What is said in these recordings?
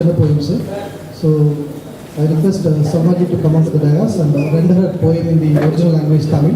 poem, sir. So I request uh, to come onto the dais and uh, render a poem in the original language Tamil,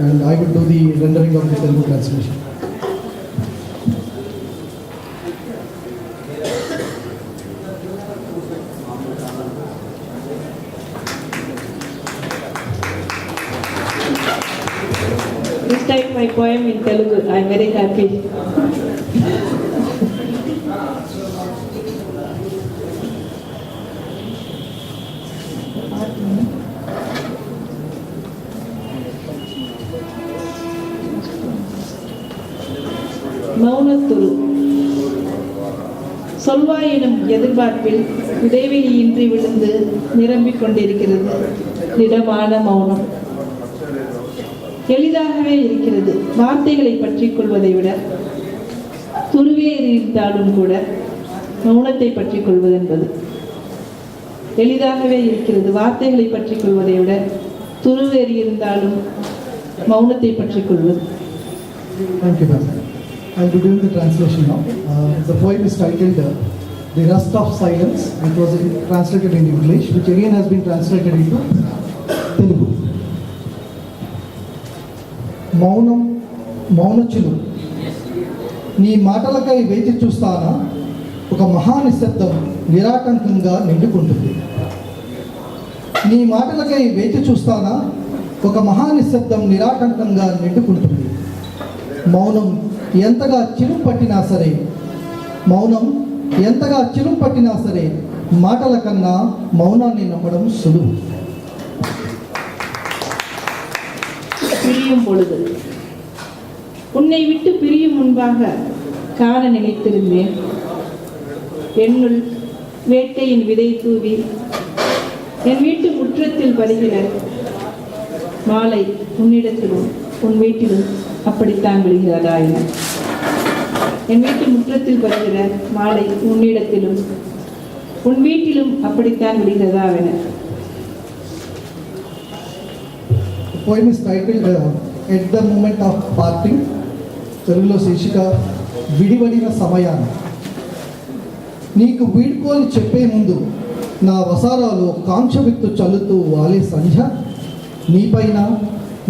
and I will do the rendering of the Telugu translation. This time my poem in Telugu. I am very happy. மௌனத்துரு சொல்வாயினும் எதிர்பார்ப்பில் இடைவெளியின்றி விழுந்து நிரம்பிக் கொண்டிருக்கிறது. திடமான மௌனம். எளிதாகவே இருக்கிறது. வார்த்தைகளை பற்றிக் கொள்வதை விட துருவேறி இருந்தாலும் கூட மௌனத்தை பற்றிக் கொள்வது என்பது. எளிதாகவே இருக்கிறது. வார்த்தைகளை பற்றிக் கொள்வதை விட துருவேறி இருந்தாலும் மௌனத்தை பற்றிக் கொள்வது. Thank you. I'll be doing the translation now. Uh, the poem is titled uh, The Rust of Silence. It was in- translated in English, which again has been translated into Telugu. మౌనం మౌనచులు నీ మాటలకై వేచి చూస్తానా ఒక మహా నిశ్శబ్దం నిరాటంకంగా నిండుకుంటుంది నీ మాటలకై వేచి చూస్తానా ఒక మహా నిశ్శబ్దం నిరాటంకంగా నిండుకుంటుంది మౌనం ఎంతగా చిరుం పట్టినా సరే మౌనం ఎంతగా చిరుం పట్టినా సరే మాటల కన్నా మౌనాన్ని నమ్మడం సులువు பிரியும் பொழுது உன்னை விட்டு பிரியும் முன்பாக காண நினைத்திருந்தேன் என்னுள் வேட்கையின் விதை தூவி என் வீட்டு முற்றத்தில் வருகிற மாலை உன்னிடத்திலும் உன் வீட்டிலும் அப்படித்தான் விழுகிறதா என என் வீட்டு முற்றத்தில் வருகிற மாலை உன்னிடத்திலும் உன் வீட்டிலும் அப்படித்தான் விழுகிறதா என The poem is titled uh, At the Moment of Parting, తెలుగులో శీర్షిక విడివడిన సమయాన్ని నీకు వీడ్కోలు చెప్పే ముందు నా వసారాలు కాంక్ష విత్తు చల్లుతూ వాలే సంధ్య నీపైన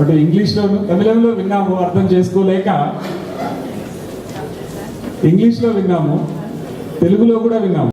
అటు ఇంగ్లీష్లోను తమిళంలో విన్నాము అర్థం చేసుకోలేక ఇంగ్లీష్లో విన్నాము తెలుగులో కూడా విన్నాము.